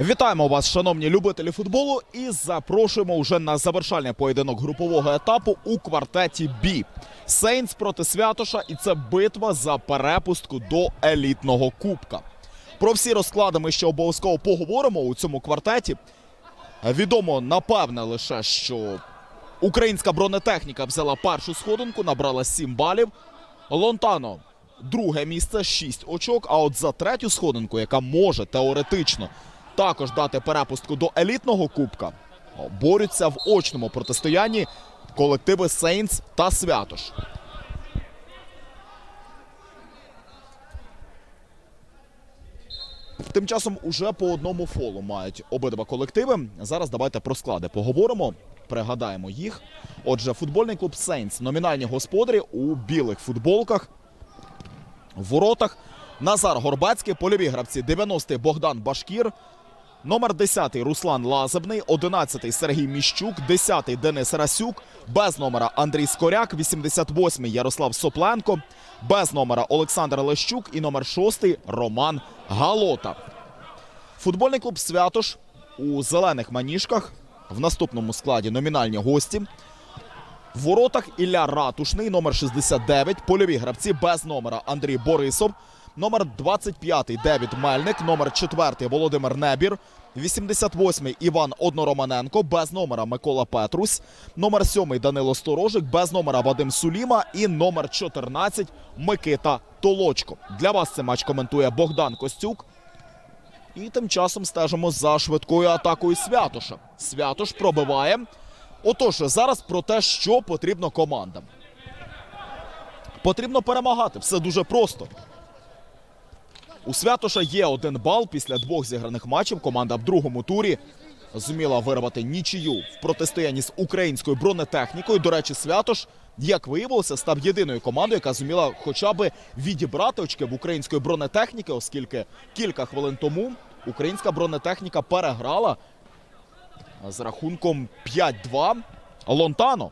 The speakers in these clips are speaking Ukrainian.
Вітаємо вас, шановні любителі футболу, і запрошуємо вже на завершальний поєдинок групового етапу у квартеті Бі. Сейнс проти Святоша, і це битва за перепустку до елітного кубка. Про всі розклади ми ще обов'язково поговоримо у цьому квартеті. Відомо напевне лише, що українська бронетехніка взяла першу сходинку, набрала 7 балів. Лонтано друге місце, 6 очок. А от за третю сходинку, яка може теоретично також дати перепустку до елітного кубка, борються в очному протистоянні колективи Сейнс та Святош. Тим часом уже по одному фолу мають обидва колективи. Зараз давайте про склади поговоримо. Пригадаємо їх. Отже, футбольний клуб Сейнс номінальні господарі у білих футболках. В воротах Назар Горбацький, польові гравці 90-й Богдан Башкір, номер 10-й Руслан Лазебний, 11-й Сергій Міщук, 10-й Денис Расюк, без номера Андрій Скоряк, 88-й Ярослав Сопленко, без номера Олександр Лещук і номер 6-й Роман Галота. Футбольний клуб Святош у зелених маніжках в наступному складі номінальні гості. В воротах Ілля Ратушний, номер 69. Польові гравці без номера Андрій Борисов. Номер 25 Девід Мельник, номер 4 Володимир Небір, 88 Іван Однороманенко, без номера Микола Петрусь, номер 7 Данило Сторожик, без номера Вадим Суліма і номер 14 Микита Толочко. Для вас цей матч коментує Богдан Костюк. І тим часом стежимо за швидкою атакою Святоша. Святош пробиває. Отож, зараз про те, що потрібно командам. Потрібно перемагати. Все дуже просто. У Святоша є один бал після двох зіграних матчів. Команда в другому турі зуміла вирвати нічию в протистоянні з українською бронетехнікою. До речі, Святош, як виявилося, став єдиною командою, яка зуміла хоча б відібрати очки в української бронетехніки, оскільки кілька хвилин тому українська бронетехніка переграла з рахунком 5-2 Лонтано.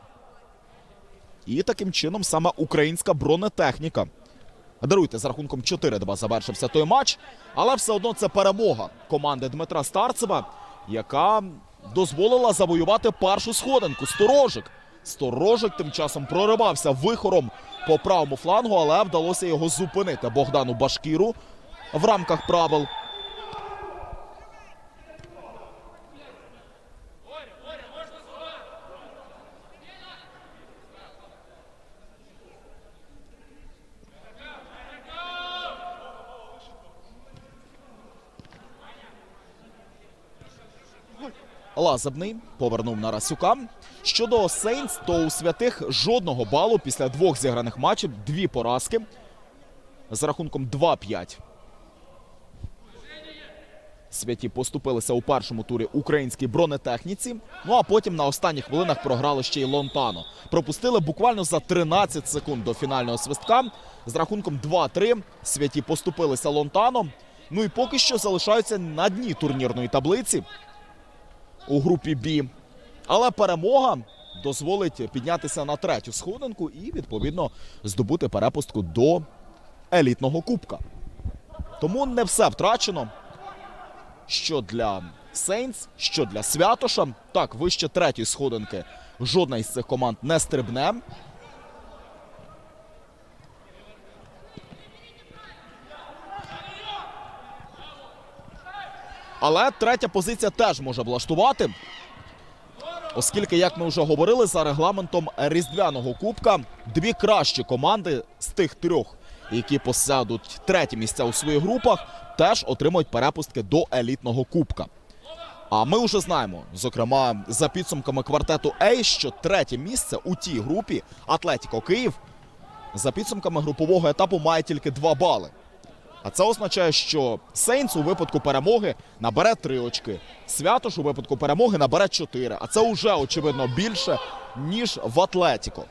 І таким чином саме українська бронетехніка. Даруйте, з рахунком 4-2 завершився той матч. Але все одно це перемога команди Дмитра Старцева, яка дозволила завоювати першу сходинку. Сторожик. Сторожик тим часом проривався вихором по правому флангу, але вдалося його зупинити Богдану Башкіру в рамках правил. Лазебний повернув на Расюка. Щодо Сейнс, то у святих жодного балу після двох зіграних матчів, дві поразки з рахунком 2-5. Святі поступилися у першому турі українській бронетехніці. Ну а потім на останніх хвилинах програли ще й Лонтано. Пропустили буквально за 13 секунд до фінального свистка. З рахунком 2-3 святі поступилися Лонтано. Ну і поки що залишаються на дні турнірної таблиці у групі Бі. Але перемога дозволить піднятися на третю сходинку і, відповідно, здобути перепустку до елітного кубка. Тому не все втрачено. Що для Сейнс, що для Святоша. Так, вище третьої сходинки жодна із цих команд не стрибне. Але третя позиція теж може влаштувати. Оскільки, як ми вже говорили, за регламентом Різдвяного Кубка дві кращі команди з тих трьох, які посядуть треті місця у своїх групах, теж отримують перепустки до елітного кубка. А ми вже знаємо, зокрема, за підсумками квартету А, що третє місце у тій групі Атлетіко Київ за підсумками групового етапу має тільки два бали. А це означає, що Сейнс у випадку перемоги набере три очки. Святош у випадку перемоги набере чотири. А це вже очевидно більше, ніж в Атлетіко.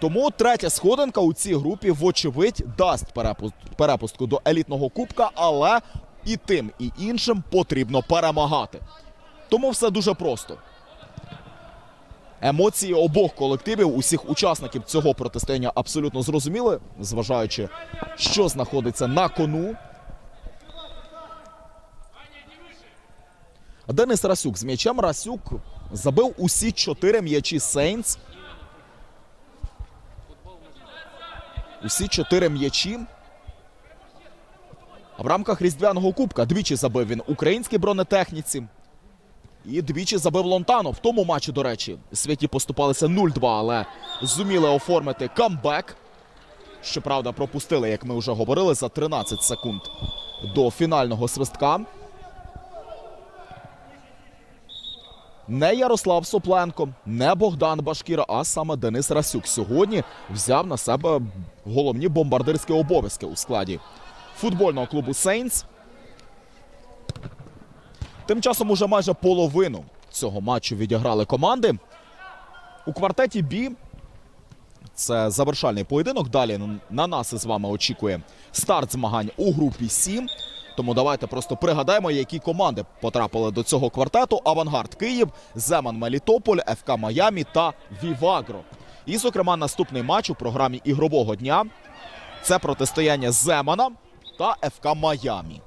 Тому третя сходинка у цій групі, вочевидь, дасть перепуст- перепустку до елітного кубка, але і тим, і іншим потрібно перемагати. Тому все дуже просто. Емоції обох колективів, усіх учасників цього протистояння абсолютно зрозуміли, зважаючи, що знаходиться на кону. Денис Расюк з м'ячем. Расюк забив усі чотири м'ячі Сейнс. Усі чотири м'ячі. В рамках Різдвяного Кубка двічі забив він українській бронетехніці. І двічі забив Лонтано. В тому матчі, до речі, святі поступалися 0-2, але зуміли оформити камбек. Щоправда, пропустили, як ми вже говорили, за 13 секунд до фінального свистка. Не Ярослав Сопленко, не Богдан Башкіра, а саме Денис Расюк сьогодні взяв на себе головні бомбардирські обов'язки у складі футбольного клубу Сейнс. Тим часом уже майже половину цього матчу відіграли команди. У квартеті Бі це завершальний поєдинок. Далі на нас із вами очікує старт змагань у групі 7. Тому давайте просто пригадаємо, які команди потрапили до цього квартету: Авангард Київ, Земан Мелітополь, ФК Майамі та Вівагро. І, зокрема, наступний матч у програмі ігрового дня це протистояння Земана та ФК Майамі.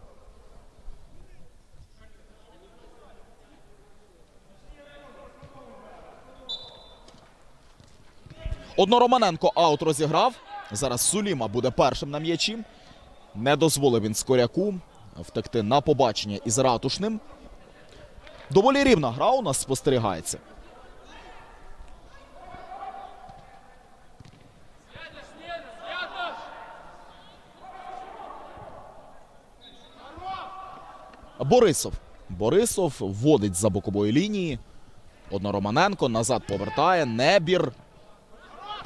Однороманенко аут розіграв. Зараз Суліма буде першим на м'ячі. Не дозволив він Скоряку втекти на побачення із ратушним. Доволі рівна гра у нас спостерігається. Борисов. Борисов вводить за бокової лінії. Однороманенко назад повертає. Небір.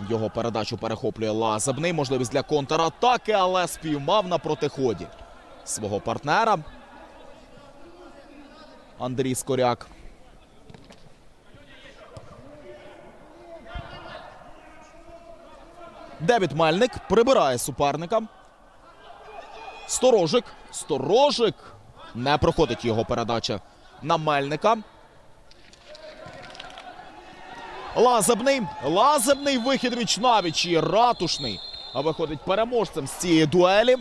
Його передачу перехоплює Лазебний. Можливість для контратаки, але спіймав на протиході свого партнера. Андрій Скоряк. Девід Мельник прибирає суперника. Сторожик. Сторожик. Не проходить його передача на Мельника. Лазебний. Лазебний вихід віч навіч і ратушний. А виходить переможцем з цієї дуелі.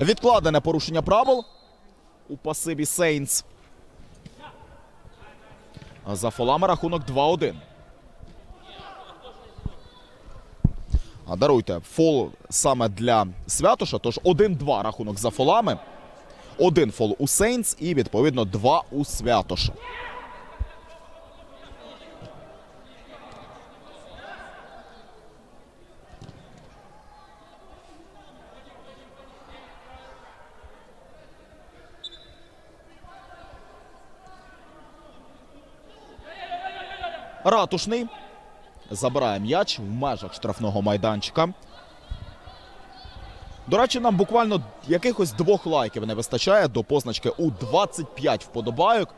Відкладене порушення правил у пасиві Сейнс. За фолами рахунок 2-1. А даруйте, фол саме для Святоша, тож 1-2 рахунок за фолами. Один фол у Сейнс і, відповідно, два у Святоша. Ратушний забирає м'яч в межах штрафного майданчика. До речі, нам буквально якихось двох лайків не вистачає до позначки у 25 вподобайок.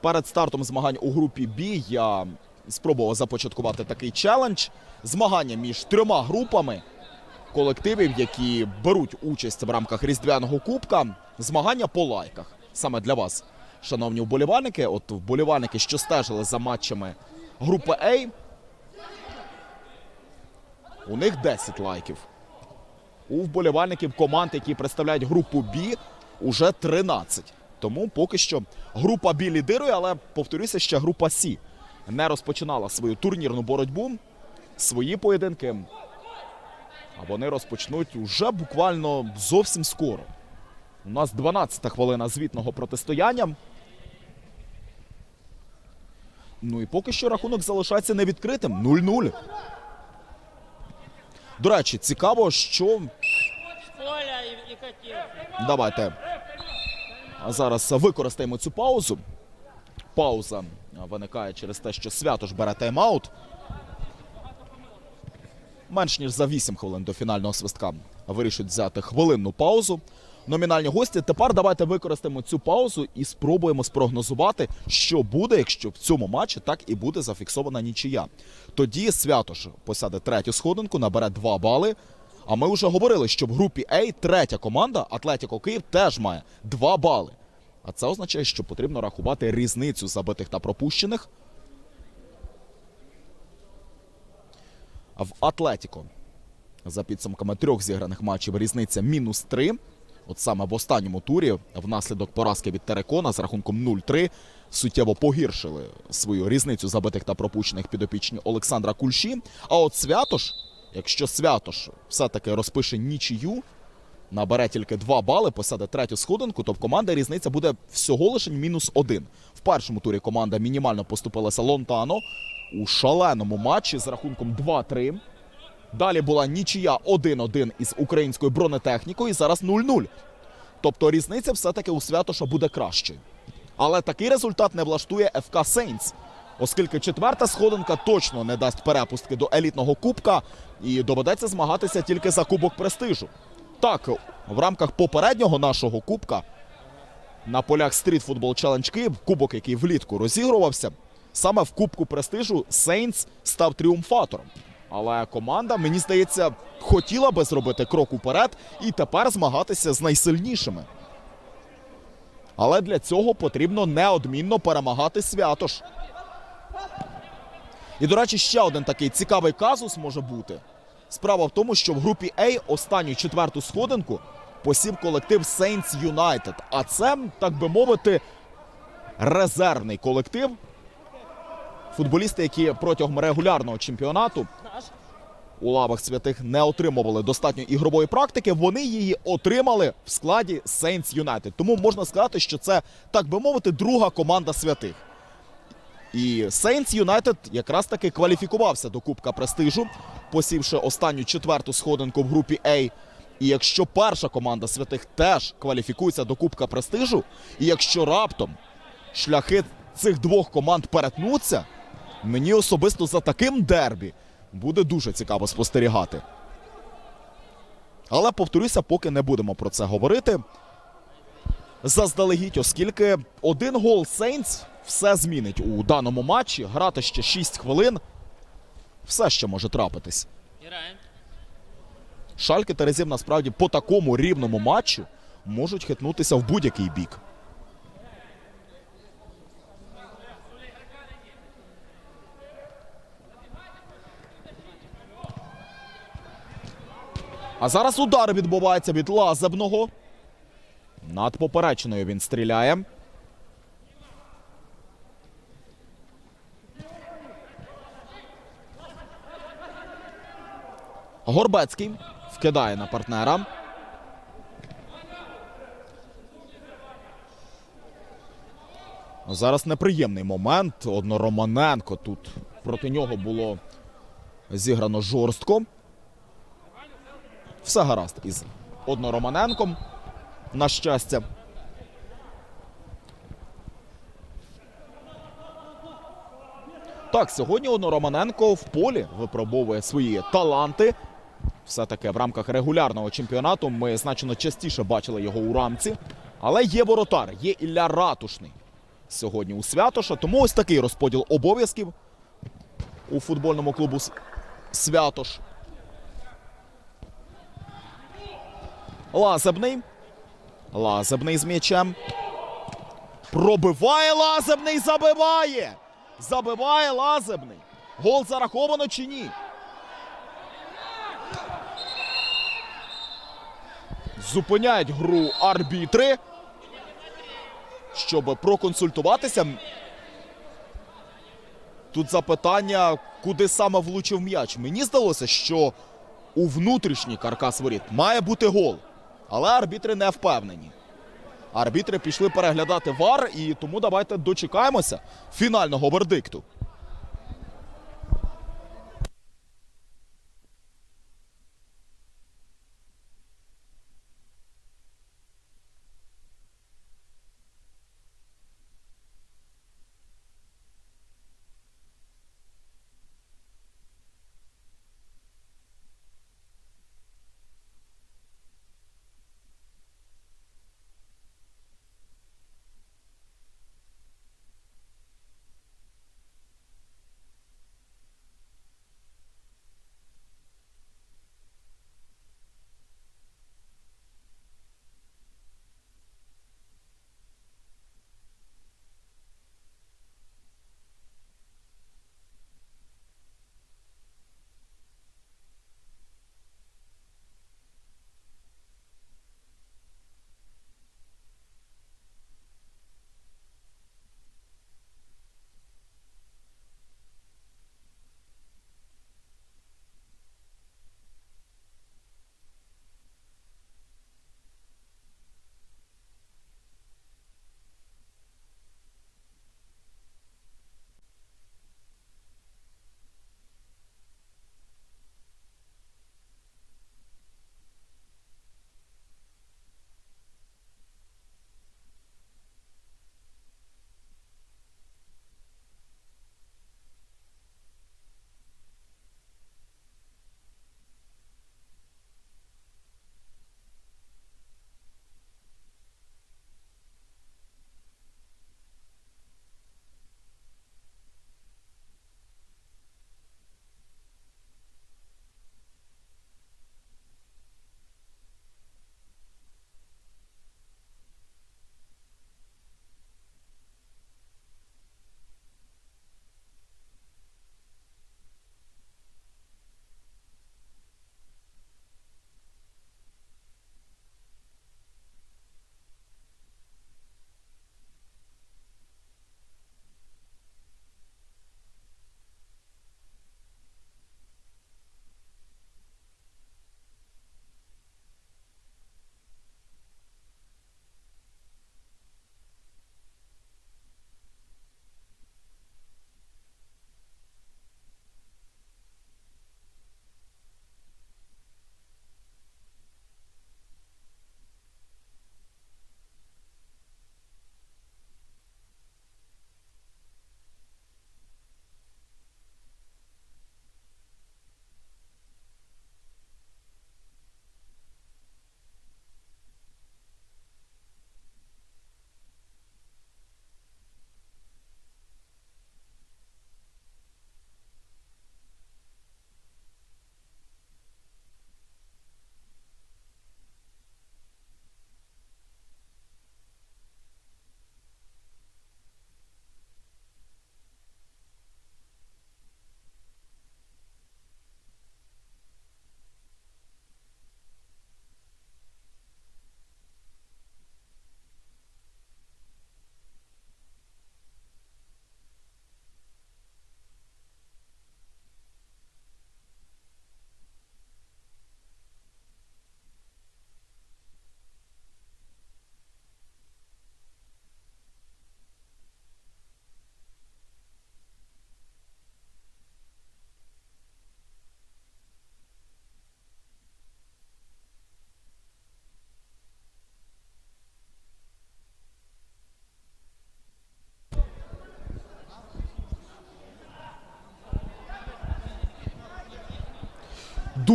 Перед стартом змагань у групі Б я спробував започаткувати такий челендж. Змагання між трьома групами колективів, які беруть участь в рамках Різдвяного Кубка. Змагання по лайках. Саме для вас, шановні вболівальники. От вболівальники, що стежили за матчами групи А, у них 10 лайків. У вболівальників команд, які представляють групу Б, уже 13. Тому поки що група Б лідирує, але повторюся, ще група С не розпочинала свою турнірну боротьбу, свої поєдинки. А вони розпочнуть уже буквально зовсім скоро. У нас 12-та хвилина звітного протистояння. Ну і поки що рахунок залишається невідкритим 0-0. До речі, цікаво, що. Давайте зараз використаємо цю паузу. Пауза виникає через те, що Святош бере тайм-аут. Менш ніж за 8 хвилин до фінального свистка вирішують взяти хвилинну паузу. Номінальні гості. Тепер давайте використаємо цю паузу і спробуємо спрогнозувати, що буде, якщо в цьому матчі так і буде зафіксована нічия. Тоді Святош посяде третю сходинку, набере 2 бали. А ми вже говорили, що в групі А третя команда Атлетіко Київ теж має 2 бали. А це означає, що потрібно рахувати різницю забитих та пропущених. В Атлетіко за підсумками трьох зіграних матчів різниця мінус 3. От саме в останньому турі, внаслідок поразки від Терекона з рахунком 0-3, суттєво погіршили свою різницю забитих та пропущених підопічні Олександра Кульші. А от Святош, якщо Святош все-таки розпише нічию, набере тільки 2 бали, посяде третю сходинку, то в команди різниця буде всього лише мінус один. В першому турі команда мінімально поступилася Лонтано у шаленому матчі з рахунком 2-3. Далі була нічия 1-1 із українською бронетехнікою, і зараз 0-0. Тобто різниця все-таки у Святоша буде кращою. Але такий результат не влаштує ФК Сейнс, оскільки четверта сходинка точно не дасть перепустки до елітного кубка і доведеться змагатися тільки за кубок престижу. Так, в рамках попереднього нашого кубка на полях Street Football Challenge Київ, кубок, який влітку розігрувався, саме в кубку престижу Сейнс став тріумфатором. Але команда, мені здається, хотіла би зробити крок уперед і тепер змагатися з найсильнішими. Але для цього потрібно неодмінно перемагати святош. І, до речі, ще один такий цікавий казус може бути. Справа в тому, що в групі А останню четверту сходинку посів колектив Saints United. А це, так би мовити, резервний колектив. Футболісти, які протягом регулярного чемпіонату у лавах святих не отримували достатньо ігрової практики, вони її отримали в складі Saints United. Тому можна сказати, що це, так би мовити, друга команда святих. І Saints United якраз таки кваліфікувався до Кубка престижу, посівши останню четверту сходинку в групі А. І якщо перша команда святих теж кваліфікується до Кубка престижу, і якщо раптом шляхи цих двох команд перетнуться, мені особисто за таким дербі буде дуже цікаво спостерігати. Але повторюся, поки не будемо про це говорити. Заздалегідь, оскільки один гол Сейнс все змінить у даному матчі. Грати ще 6 хвилин. Все ще може трапитись. Шальки Терезів насправді по такому рівному матчу можуть хитнутися в будь-який бік. А зараз удар відбувається від Лазебного. Над поперечною він стріляє. Горбецький вкидає на партнера. Зараз неприємний момент. Одно Романенко тут проти нього було зіграно жорстко. Все гаразд із Одно Романенком. На щастя. Так, сьогодні Одно Романенко в полі випробовує свої таланти. Все-таки в рамках регулярного чемпіонату ми значно частіше бачили його у рамці. Але є воротар, є Ілля Ратушний сьогодні у Святоша. Тому ось такий розподіл обов'язків у футбольному клубу Святош. Лазебний. Лазебний з м'ячем. Пробиває Лазебний, забиває! Забиває Лазебний. Гол зараховано чи ні? Зупиняють гру арбітри, щоб проконсультуватися. Тут запитання, куди саме влучив м'яч. Мені здалося, що у внутрішній каркас воріт має бути гол. Але арбітри не впевнені. Арбітри пішли переглядати вар, і тому давайте дочекаємося фінального вердикту.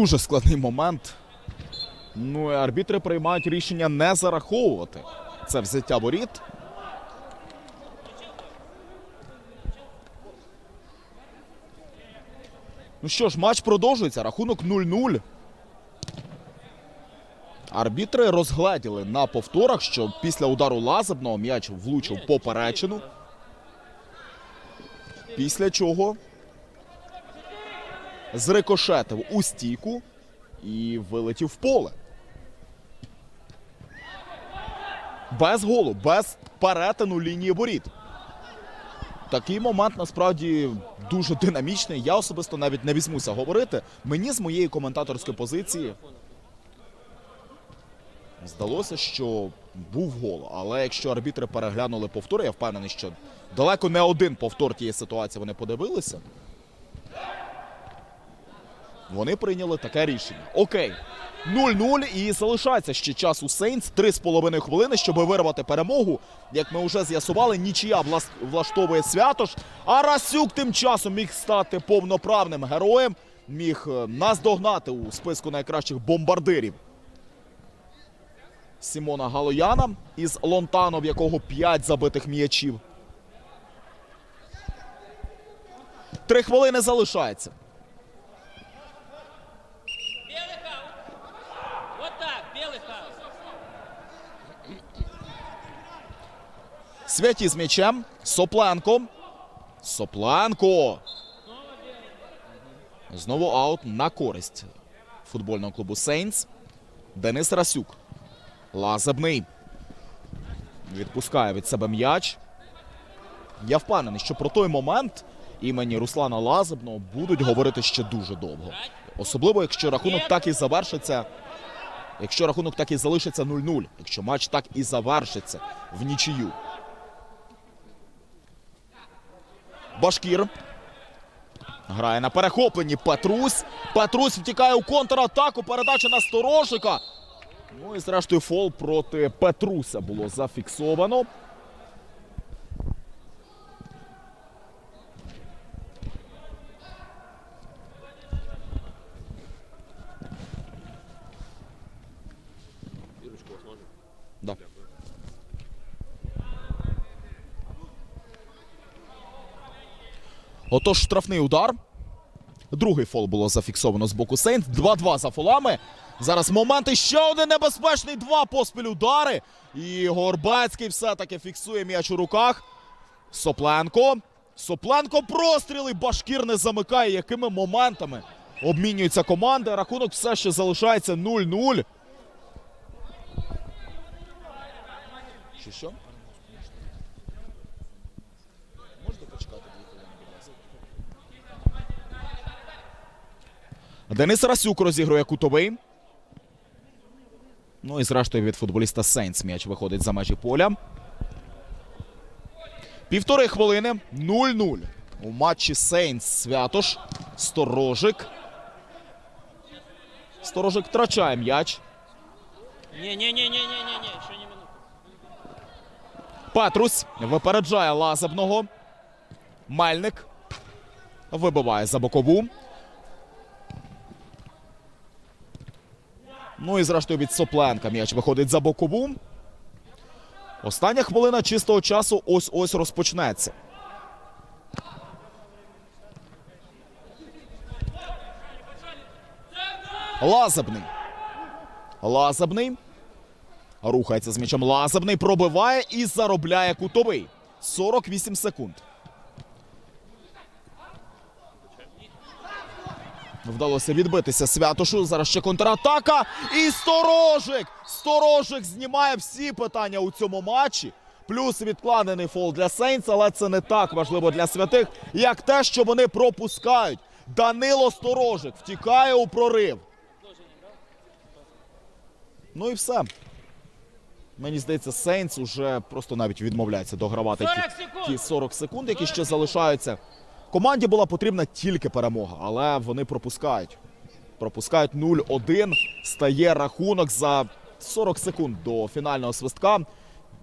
Дуже складний момент. Ну і арбітри приймають рішення не зараховувати це взяття воріт. Ну що ж, матч продовжується. Рахунок 0-0. Арбітри розгледіли на повторах, що після удару лазебного м'яч влучив поперечину. Після чого зрикошетив у стійку і вилетів в поле. Без голу, без перетину лінії воріт. Такий момент насправді дуже динамічний. Я особисто навіть не візьмуся говорити. Мені з моєї коментаторської позиції здалося, що був гол. Але якщо арбітри переглянули повтор, я впевнений, що далеко не один повтор тієї ситуації вони подивилися. Вони прийняли таке рішення. Окей. 0-0 і залишається ще час у Сейнс. Три з половиною хвилини, щоб вирвати перемогу. Як ми вже з'ясували, нічия влаштовує Святош. А Расюк тим часом міг стати повноправним героєм, міг е, наздогнати у списку найкращих бомбардирів. Сімона Галояна із Лонтано, в якого 5 забитих м'ячів. Три хвилини залишається. Святі з м'ячем. Сопленко. Сопленко. Знову аут на користь футбольного клубу Сейнс. Денис Расюк. Лазебний. Відпускає від себе м'яч. Я впевнений, що про той момент імені Руслана Лазебного будуть говорити ще дуже довго. Особливо, якщо рахунок так і завершиться. Якщо рахунок так і залишиться 0-0, якщо матч так і завершиться в нічию. Башкір. Грає на перехопленні Петрусь. Петрусь втікає у контратаку. Передача на сторожика. Ну і зрештою фол проти Петруся було зафіксовано. Отож, штрафний удар. Другий фол було зафіксовано з боку Сейнт. 2-2 за фолами. Зараз момент. І ще один небезпечний. Два поспіль удари. І Горбецький все-таки фіксує м'яч у руках. Сопленко. Сопленко простріли. Башкір не замикає. Якими моментами обмінюються команди. Рахунок все ще залишається 0-0. Чи що? Денис Расюк розігрує кутовий. Ну і зрештою від футболіста Сейнс м'яч виходить за межі поля. Півтори хвилини 0-0. У матчі Сейнс Святош. Сторожик. Сторожик втрачає м'яч. Не-не-не-не-не-не, еще не минута. Петрусь випереджає Лазебного. Мельник вибиває за бокову. Ну і зрештою від Сопленка м'яч виходить за бокову. Остання хвилина чистого часу ось-ось розпочнеться. Лазебний. Лазебний. Рухається з м'ячем Лазебний, пробиває і заробляє кутовий. 48 секунд. Вдалося відбитися Святошу. Зараз ще контратака. І Сторожик! Сторожик знімає всі питання у цьому матчі. Плюс відкладений фол для Сейнс, але це не так важливо для святих, як те, що вони пропускають. Данило Сторожик втікає у прорив. Ну і все. Мені здається, Сейнс уже просто навіть відмовляється догравати 40 ті, ті 40 секунд, які ще залишаються. Команді була потрібна тільки перемога, але вони пропускають. Пропускають 0-1. Стає рахунок за 40 секунд до фінального свистка.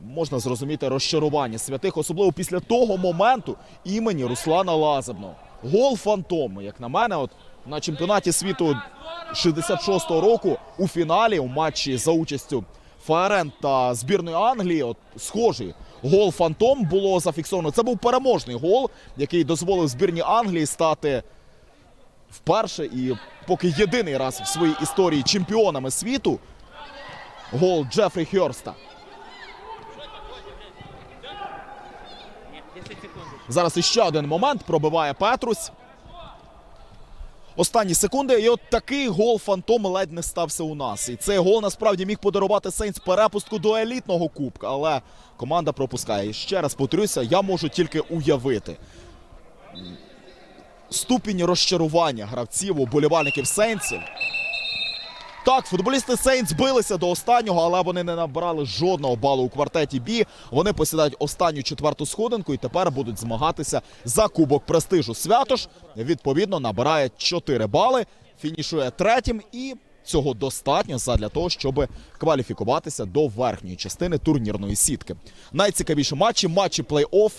Можна зрозуміти розчарування святих, особливо після того моменту імені Руслана Лазебного. Гол фантом, як на мене, от на чемпіонаті світу 66-го року у фіналі у матчі за участю ФРН та збірної Англії. От схожий гол Фантом було зафіксовано. Це був переможний гол, який дозволив збірні Англії стати вперше і поки єдиний раз в своїй історії чемпіонами світу. Гол Джефрі Хьорста. Нет, 10 секунд еще. Зараз іще один момент пробиває Петрусь. Останні секунди, і от такий гол Фантом ледь не стався у нас. І цей гол насправді міг подарувати Сейнс перепустку до елітного кубка, але команда пропускає. І ще раз повторюся, я можу тільки уявити. Ступінь розчарування гравців, уболівальників Сейнсів. Так, футболісти Сейнс билися до останнього, але вони не набрали жодного балу у квартеті Бі. Вони посідають останню четверту сходинку і тепер будуть змагатися за кубок престижу. Святош відповідно набирає 4 бали, фінішує третім і. Цього достатньо задля того, щоб кваліфікуватися до верхньої частини турнірної сітки. Найцікавіші матчі, матчі плей-офф.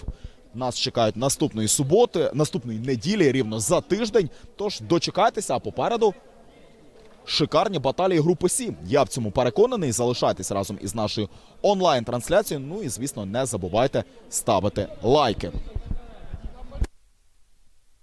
Нас чекають наступної суботи, наступної неділі, рівно за тиждень. Тож дочекайтеся, а попереду шикарні баталії групи Сі. Я в цьому переконаний. Залишайтесь разом із нашою онлайн-трансляцією. Ну і звісно, не забувайте ставити лайки.